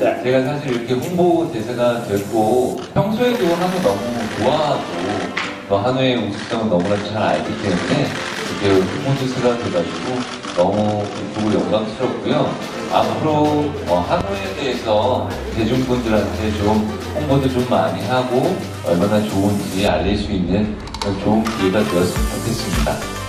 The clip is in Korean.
네. 제가 사실 이렇게 홍보 대사가 됐고 평소에도 한우 너무 좋아하고 또 한우의 우수성을 너무나 잘 알기 때문에 이렇게 홍보 대사가 돼가지고 너무 기쁘고 영광스럽고요. 앞으로 어, 한우에 대해서 대중분들한테 좀 홍보도 좀 많이 하고 얼마나 좋은지 알릴 수 있는 좋은 기회가 되었으면 좋겠습니다.